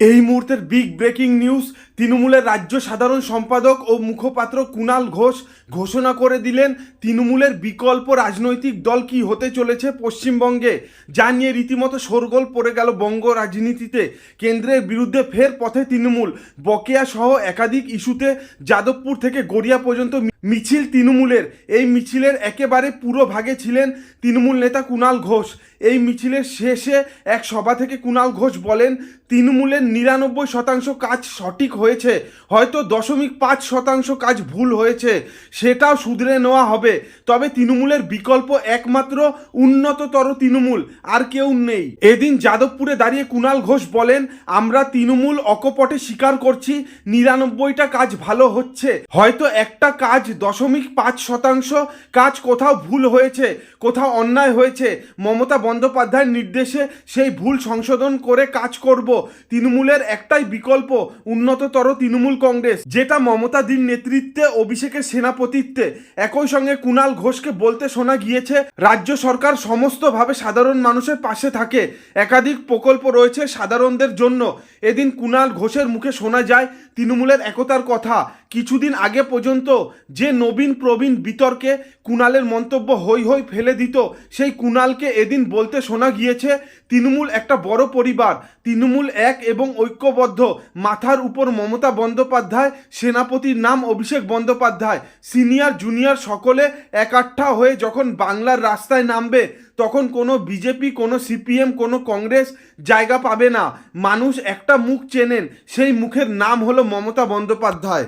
এই মুহূর্তের big breaking news তৃণমূলের রাজ্য সাধারণ সম্পাদক ও মুখপাত্র কুণাল ঘোষ ঘোষণা করে দিলেন, তৃণমূলের বিকল্প রাজনৈতিক দল কি হতে চলেছে পশ্চিমবঙ্গে? যা নিয়ে রীতিমতো শোরগোল পড়ে গেল বঙ্গ রাজনীতিতে। কেন্দ্রের বিরুদ্ধে ফের পথে তৃণমূল। বকেয়া সহ একাধিক ইস্যুতে যাদবপুর থেকে গড়িয়া পর্যন্ত মিছিল তৃণমূলের। এই মিছিলের একেবারে পুরো ভাগে ছিলেন তৃণমূল নেতা কুণাল ঘোষ। এই মিছিলের শেষে এক সভা থেকে কুণাল ঘোষ বলেন, তৃণমূলের নিরানব্বই শতাংশ কাজ সঠিক হয়েছে, হয়তো দশমিক পাঁচ শতাংশ কাজ ভুল হয়েছে, সেটাও শুধরে নেওয়া হবে। তবে তৃণমূলের বিকল্প একমাত্র উন্নততর তৃণমূল, আর কেউ নেই। এদিন যাদবপুরে দাঁড়িয়ে কুণাল ঘোষ বলেন, আমরা তৃণমূল অকপটে স্বীকার করছি, নিরানব্বইটা কাজ ভালো হচ্ছে। হয়তো একটা কাজ দশমিক পাঁচ শতাংশ কাজ কোথাও ভুল হয়েছে, কোথাও অন্যায় হয়েছে। মমতা বন্দ্যোপাধ্যায়ের নির্দেশে সেই ভুল সংশোধন করে কাজ করব। তৃণমূলের একটাই বিকল্প উন্নততর তৃণমূল কংগ্রেস, যেটা মমতাদির নেতৃত্বে, অভিষেকের সেনাপতিত্বে, একই সঙ্গে কুণাল ঘোষকে বলতে শোনা গিয়েছে, রাজ্য সরকার সমস্তভাবে সাধারণ মানুষের পাশে থাকে। একাধিক প্রকল্প রয়েছে সাধারণদের জন্য। এদিন কুণাল ঘোষের মুখে শোনা যায়, তৃণমূলের একতার কথা। কিছুদিন আগে পর্যন্ত যে নবীন প্রবীণ বিতর্কে কুণালের মন্তব্য হই হই ফেলে দিত, সেই কুণালকে এদিন বলতে শোনা গিয়েছে, তৃণমূল একটা বড় পরিবার, তৃণমূল এক এবং ঐক্যবদ্ধ। মাথার উপর মমতা বন্দ্যোপাধ্যায়, সেনাপতির নাম অভিষেক বন্দ্যোপাধ্যায়। সিনিয়র, জুনিয়র সকলে একাঠা হয়ে যখন বাংলার রাস্তায় নামবে, তখন কোনো বিজেপি, কোনো সিপিএম, কোনো কংগ্রেস জায়গা পাবে না। মানুষ একটা মুখ চেনেন, সেই মুখের নাম হলো মমতা বন্দ্যোপাধ্যায়।